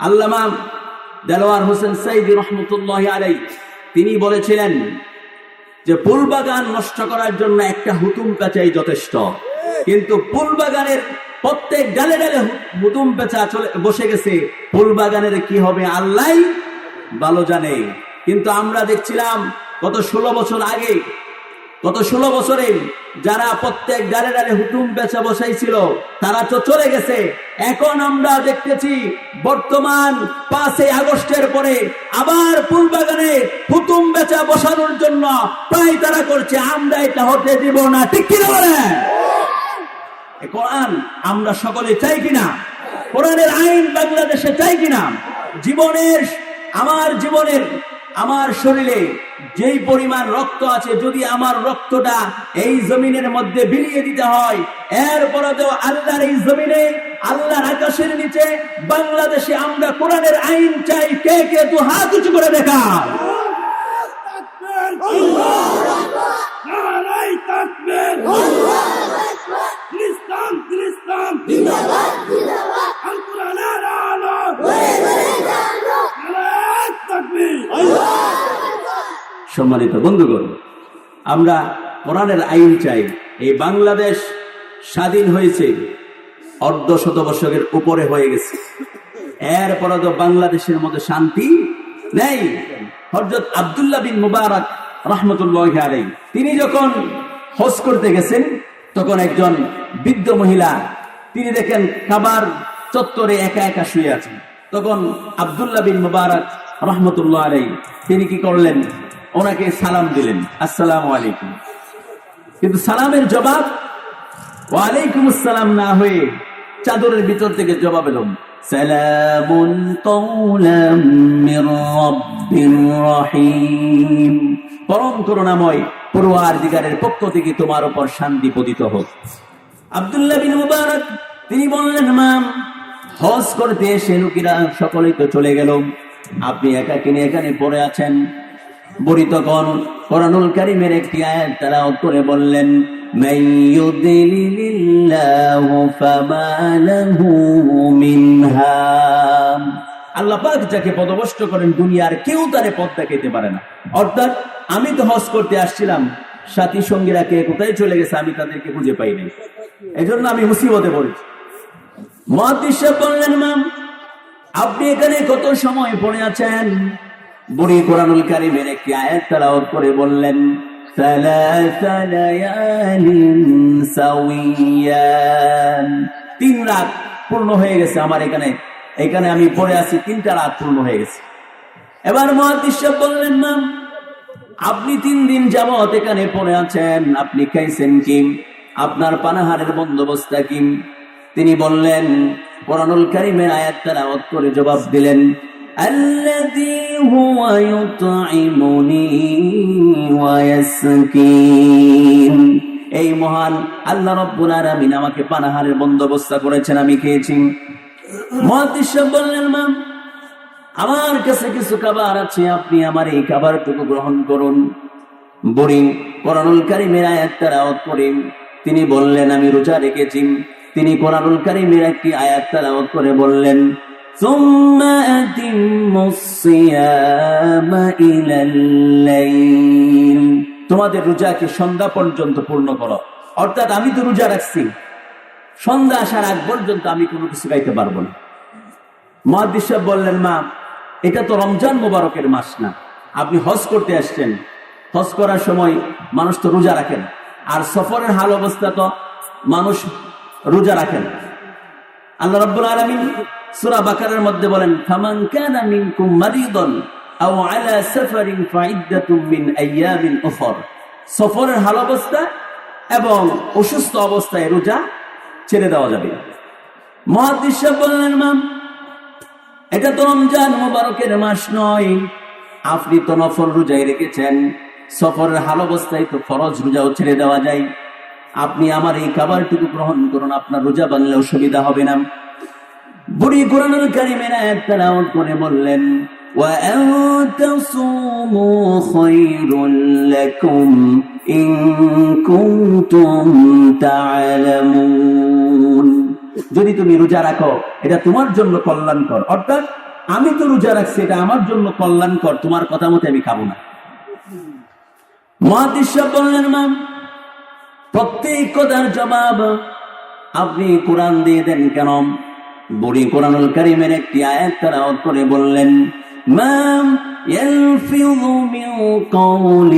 আল্লামা দেলোয়ার হোসেন সাইদি রহমতুল্লাহ আলাই, তিনি বলেছিলেন যে ফুল বাগান নষ্ট করার জন্য একটা হুতুম পেঁচাই যথেষ্ট। কিন্তু ফুল বাগানের প্রত্যেক ডালে ডালে হুতুম পেঁচা চলে বসে গেছে। ফুল বাগানের কি হবে আল্লাহ ভালো জানে। কিন্তু আমরা দেখছিলাম গত ষোলো বছর আগে গত ষোলো বছরে যারা প্রত্যেক ডালে ডালে হুতুম বেচা বসাইছিল, তারা তো চলে গেছে। এখন আমরা দেখতেছি বর্তমান পাঁচই আগস্টের পরে আবার ফুলবাগানে হুতুম বেচা বসানোর জন্য প্রায় তারা করছে, আমরা এটা হতে দিব না। ঠিক কিনা বলেন? কোরআন আমরা সকলে চাই কিনা? কোরআনের আইন বাংলাদেশে চাই কিনা? জীবনের, আমার জীবনের আমার শরীরে যেই পরিমাণ রক্ত আছে, যদি আমার রক্তটা এই জমিনের মধ্যে বিলিয়ে দিতে হয় এরপরে তো আল্লাহর এই জমিনে, আল্লাহর আকাশের নিচে, বাংলাদেশে আমরা কোরআনের আইন চাই, কে কে তু হাত উঁচু করে দেখা নারাই তাকবীর খ্রিস্টান খ্রিস্টান আল কোরআনের আলো নারাই তাকবীর সম্মানিত বন্ধুগণ, আমরা কোরআনের আইন চাই। এই বাংলাদেশ স্বাধীন হয়েছে, অর্ধ শত বর্ষকের উপরে হয়ে গেছে। এরপরে তো বাংলাদেশের মধ্যে শান্তি নেই। হজরত আবদুল্লাহ বিন মুবারক রহমতুল্লাহ আলাই তিনি যখন হজ করতে গেছেন, তখন একজন বৃদ্ধ মহিলা, তিনি দেখেন খাবার চত্বরে একা একা শুয়ে আছেন। তখন আবদুল্লাহ বিন মুবারক রহমতুল্লাহ আলাই তিনি কি করলেন? ওনাকে সালাম দিলেন। আসসালামু আলাইকুম। কিন্তু সালামের জবাব, ওয়ালাইকুম আসসালাম না হয়ে চাদরের ভিতর থেকে জবাব এলো। সালামুন পক্ষ থেকে তোমার শান্তি পতিত হোক। তিনি বললেন, মাম, হজ করতে এসে সকলেই তো চলে গেল। আপনি একা কিনে এখানে পড়ে আছেন? বুড়ি তখন কোরআনুল কারিমের একটি আয়াত তারা করে বললেন যাকে পদভষ্ট করেন দুনিয়ার কেউ তারে পথ দেখাইতে পারে না। অর্থাৎ আমি তো হজ করতে আসছিলাম, সাথী সঙ্গীরা কে কোথায় চলে গেছে আমি তাদেরকে খুঁজে পাই নাই। এই জন্য আমি মুসিবতে পড়েছি। মহাদিস বললেন মাম আপনি এখানে কত সময় পড়ে আছেন? বুড়ি কোরআনুল কারিমের একটি আয়াত তালাওয়াত করে বললেন তিন রাত পূর্ণ হয়ে গেছে আমার এখানে। এখানে আমি পড়ে আছি, তিনটা রাত পূর্ণ হয়ে গেছে। এবার মহাদিশ্য বললেন না আপনি তিন দিন যাবত এখানে পড়ে আছেন, আপনি খাইছেন কিম আপনার পানাহারের বন্দোবস্ত কিম তিনি বললেন কোরআনুল কারিমের আয়াত তেলাওয়াত করে জবাব দিলেন الذي هو يطعمني ويسكين এই মহান আল্লাহ রব্বুল আলামিন আমাকে পানাহারের বন্দোবস্ত করেছেন আমি খেয়েছি মহাদিস সাহেব বললেন মা আমার কাছে কিছু খাবার আছে আপনি আমার এই খাবারটুকু গ্রহণ করুন বুড়ি কোরআনুল কারিমের আয়াত তেলাওয়াত করে তিনি বললেন আমি রোজা রেখেছি তিনি কোরআনুল কারিমের একটি আয়াত তেলাওয়াত করে বললেন ثم أتموا الصيام إلى الليل তোমাদের রোজাকে সন্ধ্যা পর্যন্ত পূর্ণ করো অর্থাৎ আমি তো রোজা রাখছি সন্ধ্যা আসার আগ পর্যন্ত আমি কোনো কিছু খাইতে পারবো না মহাদিস সাহেব বললেন মা এটা তো রমজান মোবারকের মাস না আপনি হজ করতে আসছেন হজ করার সময় মানুষ তো রোজা রাখেন আর সফরের হাল অবস্থা তো মানুষ রোজা রাখেন। আল্লাহ রাব্বুল আলামিন সূরা বাকারের মধ্যে বলেন, ফামান কানা মিনকুম মারিদান আও আলা সাফারিন ফাইদ্দাতুম মিন আইয়ামিন সফরের হাল অবস্থা এবং অসুস্থ অবস্থায় রোজা ছেড়ে দেওয়া যাবে। সাহেব বললেন, মাম, এটা তো রমজান মোবারকের মাস নয়। আপনি তো নফল রোজাই রেখেছেন। সফরের হাল অবস্থায় তো ফরজ রোজাও ছেড়ে দেওয়া যায়। আপনি আমার এই খাবারটুকু গ্রহণ করুন আপনার রোজা বাংলে অসুবিধা হবে না বুড়ি কোরআনুল কারিমের আয়াত তেলাওয়াত করে বললেন وأن تصوموا خير لكم إن كنتم تعلمون যদি তুমি রোজা রাখো এটা তোমার জন্য কল্যাণকর অর্থাৎ আমি তো রোজা রাখছি এটা আমার জন্য কল্যাণকর তোমার কথা মতে আমি খাবো না মহাদিস বললেন মা প্রত্যেক কথার জবাব আপনি কোরআন দিয়ে দেন কেন বুড়ি কোরআনুল কারিমের একটি আয়াত তারা করে বললেন মাম يلفظ من قول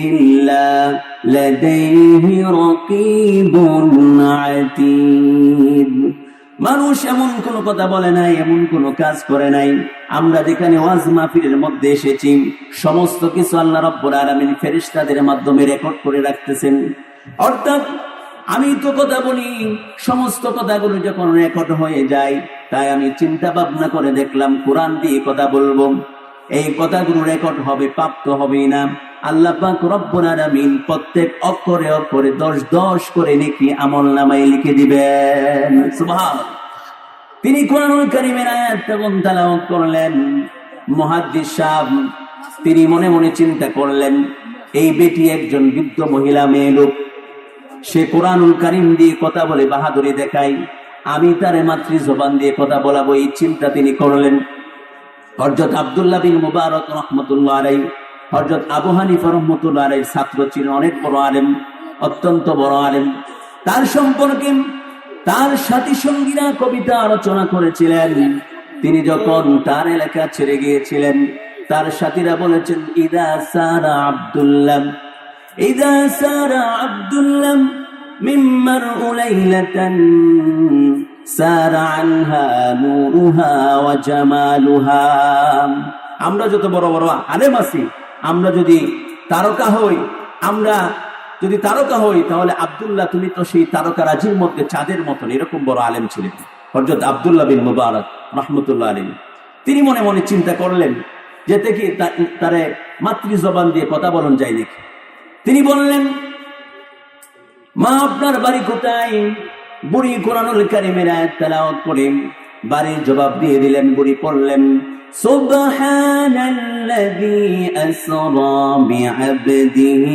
إلا لديه رقيب عتيد মানুষ এমন কোন কথা বলে নাই এমন কোন কাজ করে নাই আমরা যেখানে ওয়াজ মাহফিলের মধ্যে এসেছি সমস্ত কিছু আল্লাহ রব্বুল আলামিন ফেরেশতাদের মাধ্যমে রেকর্ড করে রাখতেছেন অর্থাৎ আমি তো কথা বলি, সমস্ত কথাগুলো যখন রেকর্ড হয়ে যায়, তাই আমি চিন্তা ভাবনা করে দেখলাম, কোরআন দিয়ে কথা বলব। এই কথাগুলো রেকর্ড হবে প্রাপ্ত হবে না। আল্লাহ প্রত্যেক অক্ষরে অক্ষরে দশ দশ করে নাকি আমল লিখে দিবেন। তিনি কোরআনুল করলেন? তিনি মনে মনে চিন্তা করলেন, এই বেটি একজন বৃদ্ধ মহিলা মেয়ে লোক সে কোরআনুল কারিম দিয়ে কথা বলে বাহাদুরি দেখায়। আমি তার মাতৃ জবান দিয়ে কথা বলাবো, এই চিন্তা তিনি করলেন। হরজত আবদুল্লাহ বিন মুবারক রহমতুল্লাহ আলাই হরজত আবু হানিফা রহমতুল্লাহ আলাই ছাত্র ছিলেন, অনেক বড় আলেম, অত্যন্ত বড় আলেম। তার সম্পর্কে তার সাথী সঙ্গীরা কবিতা আলোচনা করেছিলেন। তিনি যখন তার এলাকা ছেড়ে গিয়েছিলেন, তার সাথীরা বলেছেন, ইদা সারা আব্দুল্লাহ ইদা সারা আব্দুল্লাহ মিম্মার উলাইলাতান সারা আনহা নূরুহা ওয়া জামালুহা আমরা যত বড় বড় আলেম আছি, আমরা যদি তারকা হই, আমরা যদি তারকা হই, তাহলে আব্দুল্লাহ, তুমি তো সেই তারকা রাজির মধ্যে চাঁদের মতন, এরকম বড় আলেম ছিলেন হজরত আবদুল্লাহ বিন মুবারক রহমতুল্লাহ আলী তিনি মনে মনে চিন্তা করলেন যে দেখি তারে মাতৃ জবান দিয়ে কথা বলন যায় নাকি তিনি বললেন মা আপনার বাড়ি কোথায় বুড়ি কোরআনুল কারিমের আয়াত তেলাওয়াত করে বাড়ির জবাব দিয়ে দিলেন বুড়ি পড়লেন سبحان الذي أسرى بعبده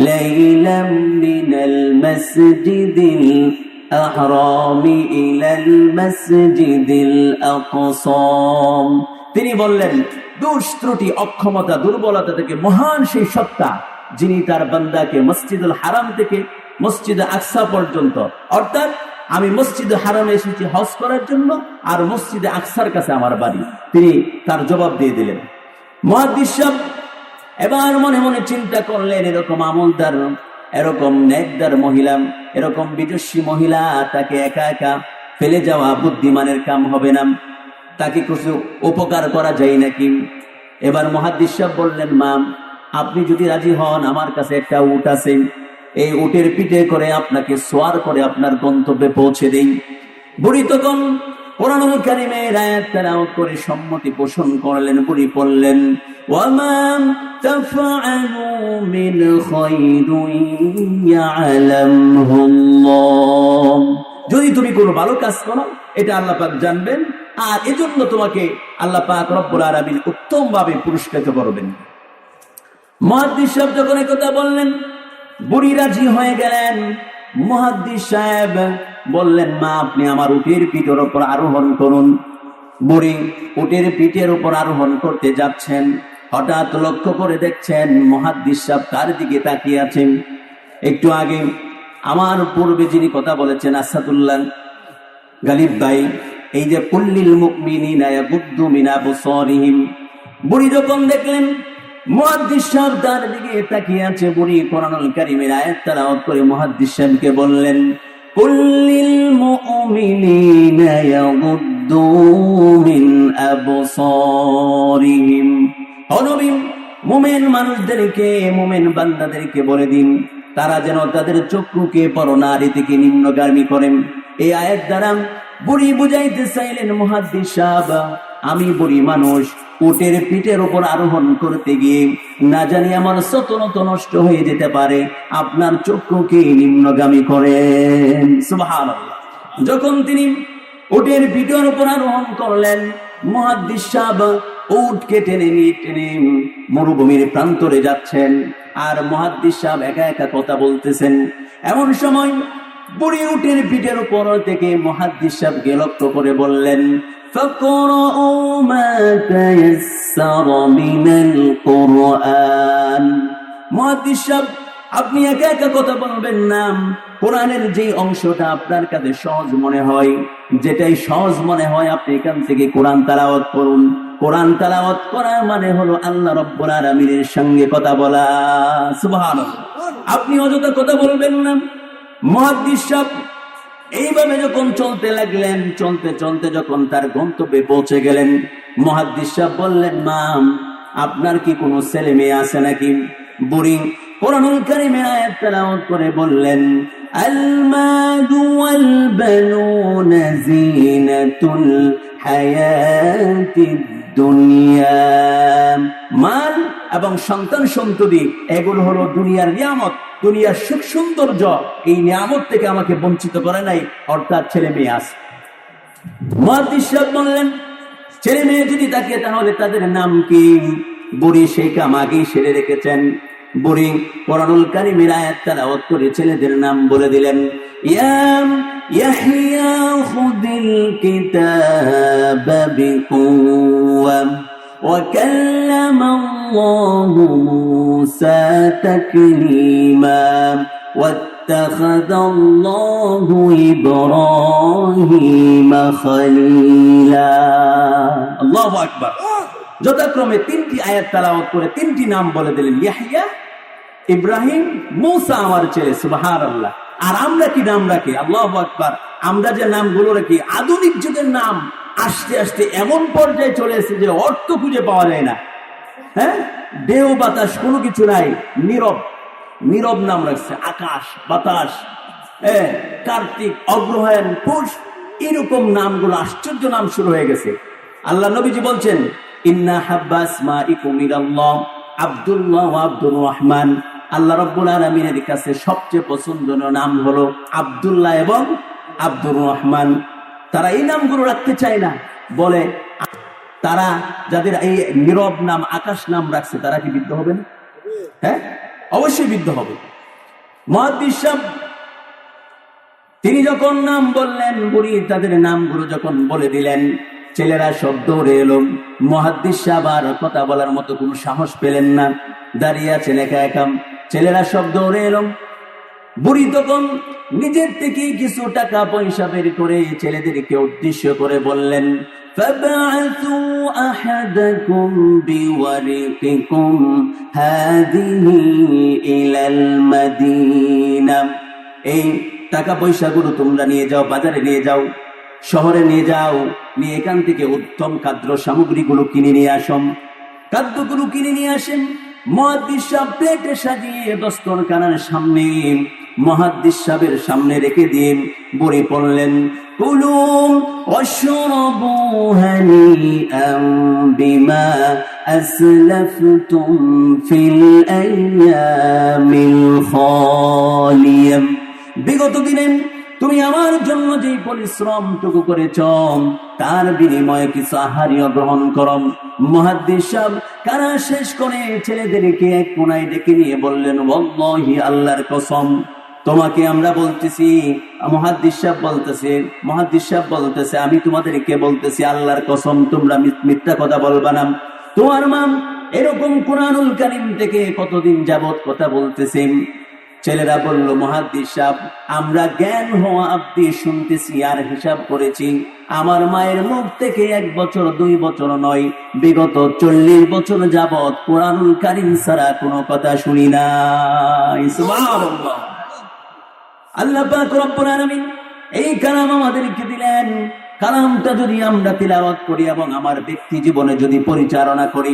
ليلا من المسجد الأحرام إلى المسجد الأقصى তিনি বললেন দোষ ত্রুটি অক্ষমতা দুর্বলতা থেকে মহান সেই সত্তা যিনি তার বান্দাকে মসজিদুল হারাম থেকে মসজিদ আকসা পর্যন্ত, অর্থাৎ আমি মসজিদ হারামে এসেছি হজ করার জন্য আর মসজিদে আকসার কাছে আমার বাড়ি। তিনি তার জবাব দিয়ে দিলেন। মহাদিস এবার মনে মনে চিন্তা করলেন, এরকম আমলদার, এরকম নেকদার মহিলা, এরকম বিদস্বী মহিলা, তাকে একা একা ফেলে যাওয়া বুদ্ধিমানের কাম হবে না। তাকে কিছু উপকার করা যায় নাকি? এবার মহাদিস বললেন মাম আপনি যদি রাজি হন, আমার কাছে একটা উট আছে। এই উটের পিঠে করে আপনাকে সোয়ার করে আপনার গন্তব্যে পৌঁছে দেই। বুড়ি তখন সম্মতি পোষণ করলেন, বুড়ি পড়লেন যদি তুমি কোনো ভালো কাজ করো, এটা আল্লাহ পাক জানবেন, আর এজন্য তোমাকে আল্লাহ পাক আলামিন উত্তম ভাবে পুরস্কৃত করবেন। মহাদ্দিস সাহেব যখন কথা বললেন, বুড়ি রাজি হয়ে গেলেন। মহাদ্দিস সাহেব বললেন, মা, আপনি আমার উটের পিঠের ওপর আরোহণ করুন। বুড়ি উটের পিঠের উপর আরোহণ করতে যাচ্ছেন। হঠাৎ লক্ষ্য করে দেখছেন মহাদ্দিস সাহেব তার দিকে তাকিয়ে আছেন। একটু আগে আমার পূর্বে যিনি কথা বলেছেন, আসাদুল্লাহ গালিব ভাই, এই যে, কুল্লিল মুকমিনিনা ইয়াগুদ্দু মিন আবসারিহিম বুড়ি যখন দেখলেন মুহাদ্দিস দিকে তাকিয়ে আছে বুড়ি কারীমের আয়াত করে বললেন মিন মানুষদেরকে, মুমিন বান্দাদেরকে বলে দিন, তারা যেন তাদের চক্ষুকে পরনারী থেকে নিম্নগামী করেন। এই আয়াত দ্বারা বুড়ি বুঝাইতে চাইলেন মহাদ্দিস সাহেব আমি বুড়ি মানুষ, উটের পিঠের উপর আরোহণ করতে গিয়ে না জানি আমার সতনত নষ্ট হয়ে যেতে পারে, আপনার চক্ষুকে নিম্নগামী করেন। যখন তিনি উটের পিঠের উপর আরোহণ করলেন, মহাদ্দিস উটকে টেনে নিয়ে টেনে মরুভূমির প্রান্তরে যাচ্ছেন আর মহাদ্দিস একা একা কথা বলতেছেন। এমন সময় বুড়ি উটের পিঠের উপর থেকে মহাদ্দিস সাহেবকে করে বললেন فَقْرَؤُوا مَا تَيَسَّرَ مِنَ الْقُرْآنِ মহাদ্দিস সাহেব আপনি একা একা কথা বলবেন না কোরআনের যে অংশটা আপনার কাছে সহজ মনে হয় যেটাই সহজ মনে হয় আপনি এখান থেকে কোরআন তালাওয়াত করুন কোরআন তালাওয়াত করা মানে হলো আল্লাহ রব্বুল আলামিনের সঙ্গে কথা বলা সুবহানাল্লাহ আপনি অযথা কথা বলবেন না মহাদ্দিস সাহেব এইভাবে যখন চলতে লাগলেন চলতে চলতে যখন তার গন্তব্যে পৌঁছে গেলেন মহাদ্দিস সাহেব বললেন মাম আপনার কি কোনো ছেলে মেয়ে আছে নাকি বুড়ি কোরআনুল কারিমের আয়াত তেলাওয়াত করে বললেন المال والبنون زينة الحياة الدنيا মাল এবং সন্তান সন্ততি এগুলো হলো দুনিয়ার নিয়ামত দুনিয়ার সুখ সৌন্দর্য এই নিয়ামত থেকে আমাকে বঞ্চিত করে নাই অর্থাৎ ছেলে মেয়ে আছে মহাদিস সাহেব বললেন ছেলে মেয়ে যদি থাকে তাহলে তাদের নাম কি বুড়ি সেই কাম আগেই সেরে রেখেছেন বুড়ি কোরআনুল কারিমের আয়াত তেলাওয়াত করে ছেলেদের নাম বলে দিলেন ইয়াম ইয়াহিয়া খুদিল কিতাব বিকুওয়া وكلم الله موسى تكليما واتخذ الله إبراهيم خليلا الله أكبر যথাক্রমে তিনটি আয়াত তালাওয়াত করে তিনটি নাম বলে দিলেন ইয়াহিয়া ইব্রাহিম মৌসা আমার ছেলে সুবাহার আল্লাহ আর আমরা কি নাম রাখি আল্লাহ আকবার আমরা যে নামগুলো রাখি আধুনিক যুগের নাম আস্তে আস্তে এমন পর্যায়ে চলে এসেছে যে অর্থ খুঁজে পাওয়া যায় না হ্যাঁ? দেহ, বাতাস, কোনো কিছু নাই। নীরব। নীরব নাম রাখছে আকাশ, বাতাস হ্যাঁ? কার্তিক, অগ্রহায়ণ, পুষ, এরকম নামগুলো, আশ্চর্য নাম শুরু হয়ে গেছে। আল্লাহ নবীজি বলছেন, ইন্না হাব্বাস মা ইকুমির আব্দুল্লাহ আব্দুর রহমান। আল্লাহ রব্বুল আলমিনের কাছে সবচেয়ে পছন্দনীয় নাম হলো আব্দুল্লাহ এবং আব্দুর রহমান। তারা এই নামগুলো রাখতে চায় না। বলে তারা যাদের এই নীরব নাম, আকাশ নাম রাখছে, তারা কি বিদ্ধ হবে না? হ্যাঁ? অবশ্যই বিদ্ধ হবে। মহাদিস তিনি যখন নাম বললেন, বুড়ি তাদের নামগুলো যখন বলে দিলেন, ছেলেরা সব দৌড়ে এলো। মহাদ্দিস আবার কথা বলার মতো কোনো সাহস পেলেন না। দাঁড়িয়ে আছেন একা একাম ছেলেরা সব দৌড়ে এলো। বুড়ি তখন নিজের থেকে কিছু টাকা পয়সা বের করে ছেলেদেরকে উদ্দেশ্য করে বললেন فبعثوا أحدكم بورقكم هذه إلى المدينة এই টাকা পয়সাগুলো তোমরা নিয়ে যাও বাজারে নিয়ে যাও শহরে নিয়ে যাও নিয়ে এখান থেকে উত্তম খাদ্য সামগ্রীগুলো কিনে নিয়ে আসম খাদ্যগুলো কিনে নিয়ে আসেন মহাদ্দিস সাহেব প্লেটে সাজিয়ে দস্তর কানার সামনে মহাদ্দিস সামনে রেখে দিয়ে বড়ি পড়লেন বিমা ফিল বিগত দিনে তুমি আমার জন্য যে পরিশ্রমটুকু করেছ, তার বিনিময়ে কিছু আহারিও গ্রহণ করম মহাদ্দিস সাহেব কারা শেষ করে ছেলেদেরকে এক কোনায় ডেকে নিয়ে বললেন, ওয়াল্লাহি আল্লাহর কসম তোমাকে আমরা বলতেছি মহাদ্দিস সাহেব বলতেছে মহাদ্দিস সাহেব বলতেছে, আমি তোমাদেরকে বলতেছি, আল্লাহর কসম, তোমরা মিথ্যা কথা বলবা না। তোমার মাম এরকম কোরআনুল কারিম থেকে কতদিন যাবত কথা বলতেছে। ছেলেরা বলল মহাদ্দিস সাহেব, আমরা জ্ঞান হওয়া আব্দি শুনতেছি, আর হিসাব করেছি, আমার মায়ের মুখ থেকে এক বছর, দুই বছর নয়, বিগত চল্লিশ বছর যাবৎ কোরআনুল কারিম ছাড়া কোনো কথা শুনি না আল্লাহ পাক রব্বুল আলামিন এই কালাম আমাদেরকে দিলেন। কালামটা যদি আমরা তিলাওয়াত করি এবং আমার ব্যক্তি জীবনে যদি পরিচালনা করি,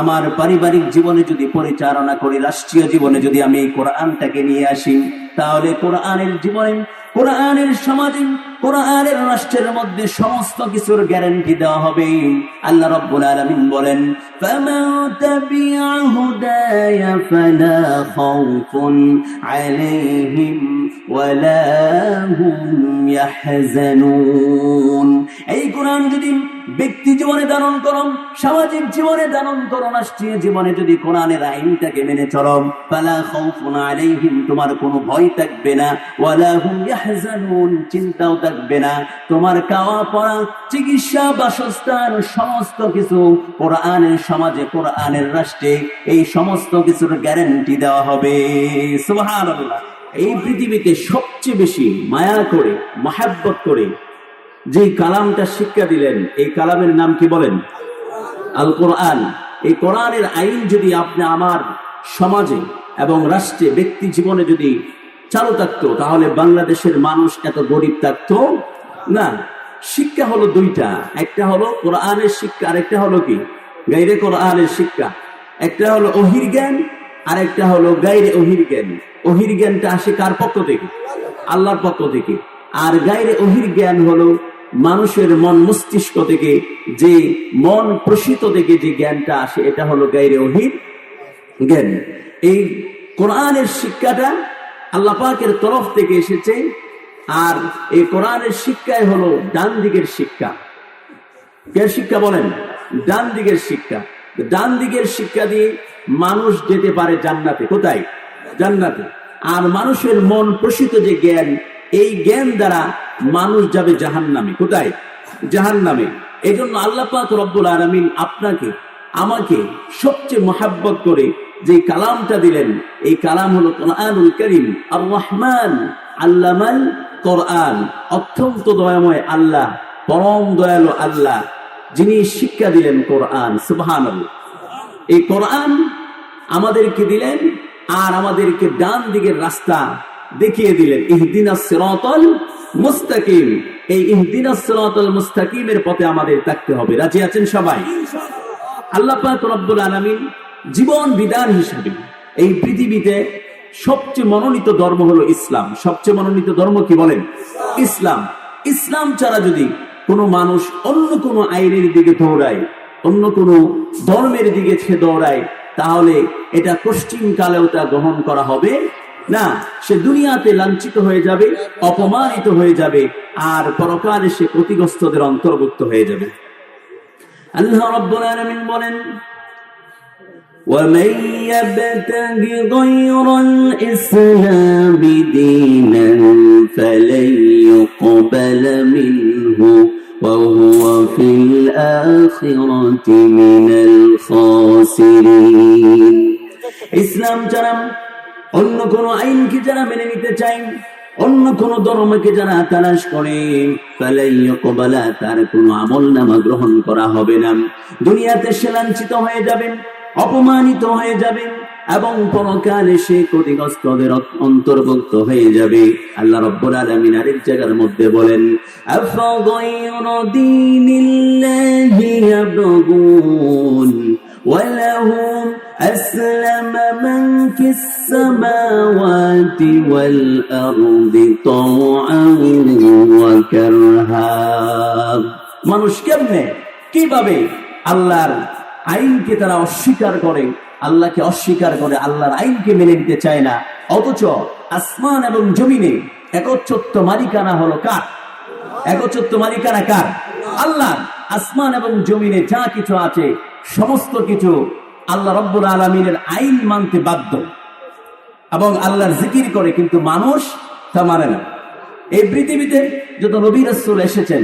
আমার পারিবারিক জীবনে যদি পরিচালনা করি, রাষ্ট্রীয় জীবনে যদি আমি এই কোরআনটাকে নিয়ে আসি, তাহলে কোরআনের জীবনে কোরআনের সমাধি, কোরআনের রাষ্ট্রের মধ্যে সমস্ত কিছুর গ্যারান্টি দেওয়া হবে। আল্লাহ রব্বুল আলমিন বলেন এই কোরআন যদি ব্যক্তি জীবনে ধারণ করো সামাজিক জীবনে ধারণ করো রাষ্ট্রীয় জীবনে যদি কোরআনের আইনটাকে মেনে চলো ফালা খাউফুন আলাইহিম, তোমার কোনো ভয় থাকবে না। ওয়ালা হুম ইয়াহজানুন, চিন্তাও থাকবে না। তোমার খাওয়া পড়া, চিকিৎসা, বাসস্থান, সমস্ত কিছু কোরআনের সমাজে, কোরআনের রাষ্ট্রে এই সমস্ত কিছুর গ্যারান্টি দেওয়া হবে। সুবহানাল্লাহ। এই পৃথিবীতে সবচেয়ে বেশি মায়া করে, মহাব্বত করে যে কালামটা শিক্ষা দিলেন, এই কালামের নাম কি বলেন? আল কোরআন এই কোরআনের আইন যদি আপনি আমার সমাজে এবং রাষ্ট্রে, ব্যক্তি জীবনে যদি চালু থাকতো, তাহলে বাংলাদেশের মানুষ এত গরিব থাকতো না। শিক্ষা হলো দুইটা। একটা হলো কোরআনের শিক্ষা আর একটা হলো কি? গাইরে কোরআনের শিক্ষা। একটা হলো অহির জ্ঞান আর একটা হলো গাইরে অহির জ্ঞান। অহির জ্ঞানটা আসে কার পক্ষ থেকে? আল্লাহর পক্ষ থেকে। আর গাইরে অহির জ্ঞান হলো মানুষের মন মস্তিষ্ক থেকে যে মন প্রসিত থেকে যে জ্ঞানটা আসে, এটা হলো গাইরে অহির জ্ঞান। এই কোরআনের শিক্ষাটা আল্লাহ পাকের তরফ থেকে এসেছে, আর এই কোরআনের শিক্ষাই হলো ডান দিকের শিক্ষা। কে শিক্ষা বলেন? ডান দিকের শিক্ষা। ডান দিকের শিক্ষা দিয়ে মানুষ যেতে পারে জান্নাতে। কোথায়? জান্নাতে। আর মানুষের মন প্রসিত যে জ্ঞান এই জ্ঞান দ্বারা মানুষ যাবে জাহান নামে কোথায়? জাহান নামে এই জন্য আল্লাহ পাক রব্বুল আলমিন আপনাকে, আমাকে সবচেয়ে মোহাব্বত করে যে কালামটা দিলেন, এই কালাম হলো করিম আর রহমান আল্লামাল কোরআন। অত্যন্ত দয়াময় আল্লাহ, পরম দয়ালু আল্লাহ, যিনি শিক্ষা দিলেন কোরআন সুবহান এই কোরআন আমাদেরকে দিলেন, আর আমাদেরকে ডান দিকের রাস্তা দেখিয়ে দিলেন, ইহদিনা সিরাতাল মুস্তাকিম। এই ইহদিনা সিরাতাল মুস্তাকিমের পথে আমাদের থাকতে হবে। রাজি আছেন সবাই? আল্লাহ পাক রব্বুল আলামিন জীবন বিধান এই পৃথিবীতে সবচেয়ে মনোনীত ধর্ম হলো ইসলাম। সবচেয়ে মনোনীত ধর্ম কি বলেন? ইসলাম। ইসলাম ছাড়া যদি কোনো মানুষ অন্য কোনো আইনের দিকে দৌড়ায়, অন্য কোনো ধর্মের দিকে সে দৌড়ায়, তাহলে এটা পশ্চিম কালেও তা গ্রহণ করা হবে। না সে দুনিয়াতে লাঞ্ছিত হয়ে যাবে অপমানিত হয়ে যাবে আর পরকালে সে ক্ষতিগ্রস্তদের অন্তর্ভুক্ত হয়ে যাবে আল্লাহ রব্বুল আলামিন বলেন ومن يبتغ غير الإسلام دينا فلن يقبل منه وهو في الآخرة من الخاسرين ইসলাম যারা অন্য কোন আইনকে যারা মেনে নিতে চাই অন্য কোন ধর্মকে যারা তালাশ করে কবালা তার কোনো আমল নামা গ্রহণ করা হবে না দুনিয়াতে সে লাঞ্ছিত হয়ে যাবেন অপমানিত হয়ে যাবেন এবং পরকালে সে ক্ষতিগ্রস্তদের অন্তর্ভুক্ত হয়ে যাবে আল্লাহ রব্বুল আলামিন আরেক জায়গার মধ্যে বলেন আফগায়রা দীনিল্লাহি ইয়াবগুন وله أسلم من في السماوات والأرض طوعا وكرها মানুষ কেমনে কিভাবে আল্লাহর আইনকে তারা অস্বীকার করে আল্লাহকে অস্বীকার করে আল্লাহর আইনকে মেনে নিতে চায় না অথচ আসমান এবং জমিনে একচ্ছত্ব মালিকানা হলো কার একচ্ছত্ব মালিকানা কার আল্লাহ আসমান এবং জমিনে যা কিছু আছে সমস্ত কিছু আল্লাহ রব্বুল আলমিনের আইন মানতে বাধ্য এবং আল্লাহর জিকির করে, কিন্তু মানুষ তা মানে না। এই পৃথিবীতে যত নবী রসুল এসেছেন,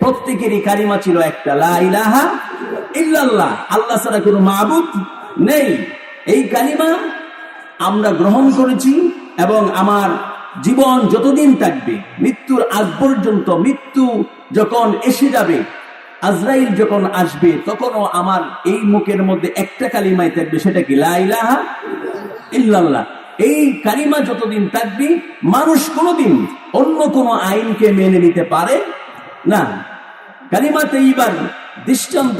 প্রত্যেকেরই কারিমা ছিল একটা, লা ইলাহা ইল্লাল্লাহ। আল্লাহ ছাড়া কোনো মাবুদ নেই। এই কালিমা আমরা গ্রহণ করেছি এবং আমার জীবন যতদিন থাকবে, মৃত্যুর আগ পর্যন্ত মৃত্যু যখন এসে যাবে, আজরাইল যখন আসবে, তখনও আমার এই মুখের মধ্যে একটা কালিমাই থাকবে, সেটা কি? লাইলাহা ইল্লাল্লাহ। এই কালিমা যতদিন থাকবে মানুষ কোনোদিন অন্য কোনো আইনকে মেনে নিতে পারে না কালিমাতে এইবার দৃষ্টান্ত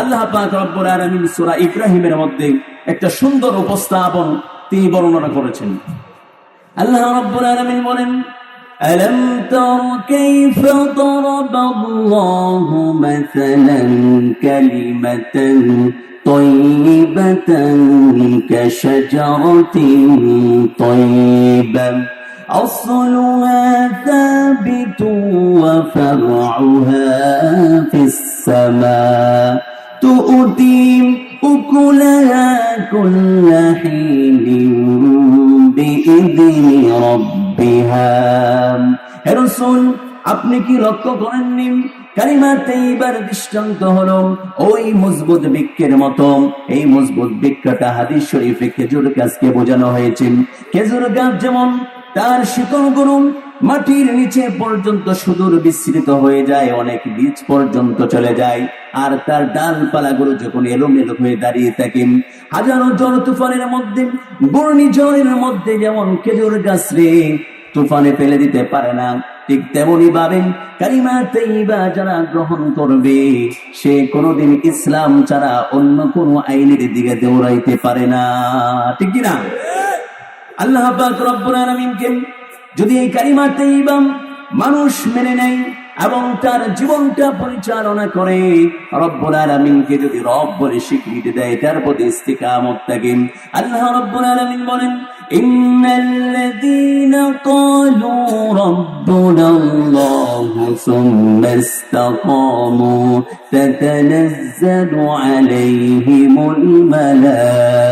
আল্লাহ পাক রব্বুল আলামিন সূরা ইব্রাহিমের মধ্যে একটা সুন্দর উপস্থাপন তিনি বর্ণনা করেছেন আল্লাহ রব্বুল আলামিন বলেন ألم تر كيف ضرب الله مثلا كلمة طيبة كشجرة طيبة أصلها ثابت وفرعها في السماء تؤتي أكلها كل حين بإذن ربها হে রসুল আপনি কি লক্ষ্য করেননি দৃষ্টান্ত হলো ওই মজবুত বৃক্ষের মতো। এই মজবুত বৃক্ষটা হাদিস শরীফে খেজুর গাছকে বোঝানো হয়েছে। খেজুর গাছ যেমন তার শিকড় মাটির নিচে পর্যন্ত সুদূর বিস্তৃত হয়ে যায়, অনেক বীজ পর্যন্ত চলে যায়, আর তার ডালপালাগুলো যখন এলোমেলো হয়ে দাঁড়িয়ে থাকে, হাজারো ঝড় তুফানের মধ্যে, ঘূর্ণিঝড়ের মধ্যে যেমন খেজুর গাছ রে, তুফানে ফেলে দিতে পারে না। ঠিক তেমনি ভাবে কালিমা তৈবা যারা গ্রহণ করবে, সে কোনোদিন ইসলাম ছাড়া অন্য কোনো আইনের দিকে দৌড়াইতে পারে না। ঠিক কিনা? আল্লাহ রব্বুল যদি এই কালিমা তৈবা মানুষ মেনে নেয় এবং তার জীবনটা পরিচালনা করে, রব্বুল আলামিনকে যদি রব স্বীকৃতি দেয়, তার প্রতি আল্লাহ রব্বুল আলামিন বলেন إن الذين قالوا ربنا الله ثم استقاموا تتنزل عليهم الملائكة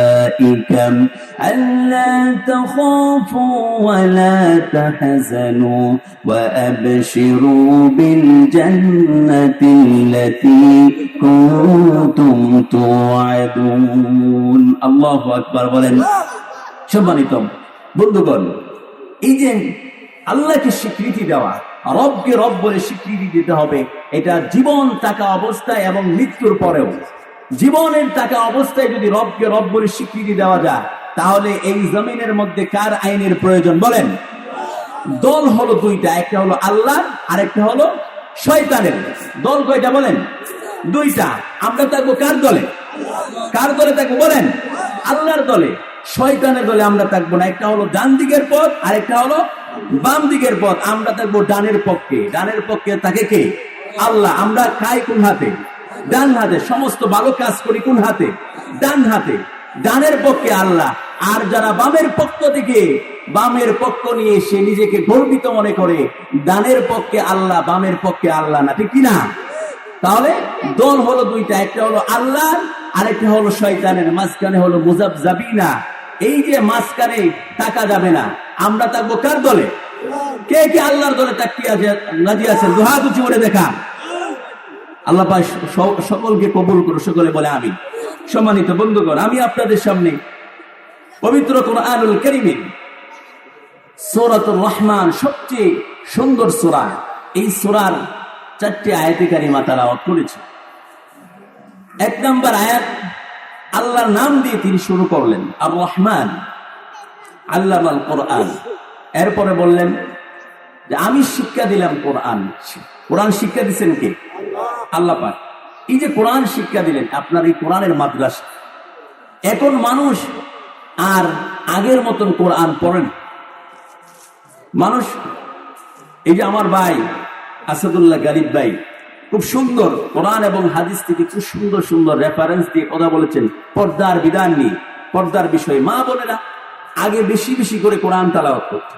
ألا تخافوا ولا تحزنوا وأبشروا بالجنة التي كنتم توعدون. الله أكبر. ولله সম্মানিত বন্ধুগণ, এই যে আল্লাহকে স্বীকৃতি দেওয়া, রবকে রব বলে স্বীকৃতি দিতে হবে, এটা জীবন থাকা অবস্থায় এবং মৃত্যুর পরেও। জীবনের থাকা অবস্থায় যদি রবকে রব বলে স্বীকৃতি দেওয়া যায়, তাহলে এই জমিনের মধ্যে কার আইনের প্রয়োজন বলেন? দল হলো দুইটা, একটা হলো আল্লাহ আর একটা হলো শয়তানের। দল কয়টা বলেন? দুইটা। আমরা থাকব কার দলে? কার দলে থাকব বলেন? আল্লাহর দলে। শয়তানের দলে আমরা থাকব না। একটা হলো ডান দিকের পথ আর একটা হলো বাম দিকের পথ। আমরা থাকব ডানের পক্ষে। ডানের পক্ষে থাকে কে? আল্লাহ। আমরা খাই কোন হাতে? ডান হাতে। সমস্ত ভালো কাজ করি কোন হাতে? ডান হাতে। ডানের পক্ষে আল্লাহ। আর যারা বামের পক্ষ থেকে, বামের পক্ষ নিয়ে সে নিজেকে গর্বিত মনে করে, ডানের পক্ষে আল্লাহ, বামের পক্ষে আল্লাহ না। ঠিক কিনা তাহলে দল হলো দুইটা। একটা হলো আল্লাহ আরেকটা হলো শয়তানের। মাঝখানে হলো মুজাব জাবিনা এই যে মাঝখানে টাকা যাবে না, আমরা থাকব কার দলে? কে কে আল্লাহর দলে তাকিয়ে আছে, রাজি আছেন? দুহাত উঁচু করে দেখা। আল্লাহ পাক সকলকে কবুল করো সকলে বলে আমি সম্মানিত বন্ধুগণ, আমি আপনাদের সামনে পবিত্র কোরআনুল করিমের সূরাতুর রহমান সবচেয়ে সুন্দর সোরা, এই সূরার চারটি আয়াতে কারিমা তালাওয়াত করেছে। এক নম্বর আয়াত আল্লাহর নাম দিয়ে তিনি শুরু করলেন, আর রহমান আল্লাহ আল কোরআন। এরপরে বললেন যে, আমি শিক্ষা দিলাম কোরআন। কোরআন শিক্ষা দিচ্ছেন কে? আল্লাহ পাক। এই যে কোরআন শিক্ষা দিলেন, আপনার এই কোরআনের মাদ্রাসা। এখন মানুষ আর আগের মতন কোরআন পড়েন মানুষ, এই যে আমার ভাই আসাদুল্লাহ গালিব ভাই খুব সুন্দর কোরআন এবং হাদিস থেকে খুব সুন্দর সুন্দর রেফারেন্স দিয়ে কথা বলেছেন, পর্দার বিধান নিয়ে, পর্দার বিষয়ে মা বোনেরা আগে বেশি বেশি করে কোরআন তালাওয়াত করত।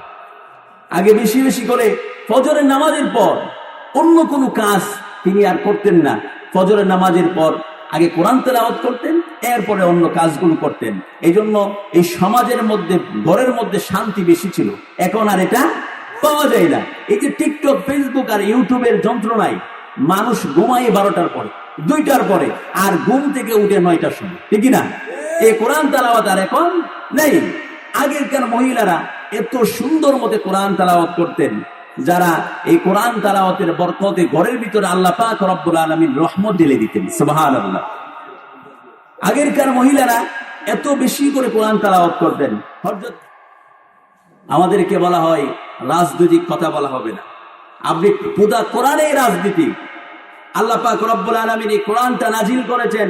আগে বেশি বেশি করে ফজরের নামাজের পর অন্য কোনো কাজ তিনি আর করতেন না। ফজরের নামাজের পর আগে কোরআন তেলাওয়াত করতেন, এরপরে অন্য কাজগুলো করতেন। এই জন্য এই সমাজের মধ্যে, ঘরের মধ্যে শান্তি বেশি ছিল। এখন আর এটা পাওয়া যায় না। এই যে টিকটক ফেসবুক আর ইউটিউবের যন্ত্রণায় মানুষ ঘুমায় বারোটার পরে দুইটার পরে আর ঘুম থেকে উঠে নয়টার সময়। ঠিক না এই কোরআন তালাওয়াত আর এখন নেই। আগেরকার মহিলারা এত সুন্দর মতে কোরআন তালাওয়াত করতেন যারা এই কোরআন তালাওয়াতের বরকতে ঘরের ভিতরে আল্লাহ পাক রব্বুল আলমিন রহমত ঢেলে দিতেন। সুবহান আল্লাহ আগেরকার মহিলারা এত বেশি করে কোরআন তালাওয়াত করতেন। হযরত আমাদেরকে বলা হয় রাজনৈতিক কথা বলা হবে না। আপনি পুদা কোরআনেই রাজনীতি। আল্লাহ পাক রব্বুল আলমিন এই কোরআনটা নাজিল করেছেন।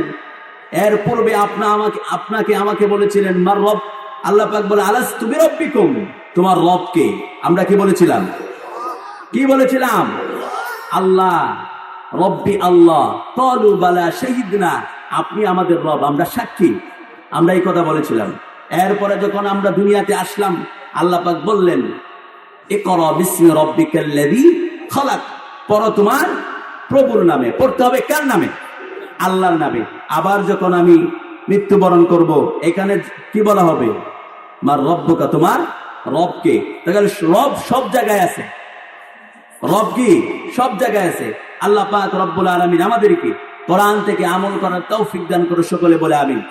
এর পূর্বে আপনা আমাকে আপনাকে আমাকে বলেছিলেন, মার রব আল্লাহ পাক বলে আলাস তুমি রব্বিকুম তোমার রবকে আমরা কি বলেছিলাম? কি বলেছিলাম? আল্লাহ, রব্বি আল্লাহ কলু বালা শহীদ না আপনি আমাদের রব, আমরা সাক্ষী। আমরা এই কথা বলেছিলাম। এরপরে যখন আমরা দুনিয়াতে আসলাম, আল্লাহ পাক বললেন খালাক। পড়ো তোমার প্রভুর নামে। পড়তে হবে কার নামে? আল্লাহর নামে। আবার যখন আমি মৃত্যুবরণ করব, এখানে কি বলা হবে? মার রব্বকা তোমার রবকে। তাহলে রব সব জায়গায় আছে। রব কি? সব জায়গায় আছে। আল্লাহ পাক রব্বুল আলামিন আমাদেরকে কোরআন থেকে আমল করার তৌফিক দান করে সকলে বলে আমিন।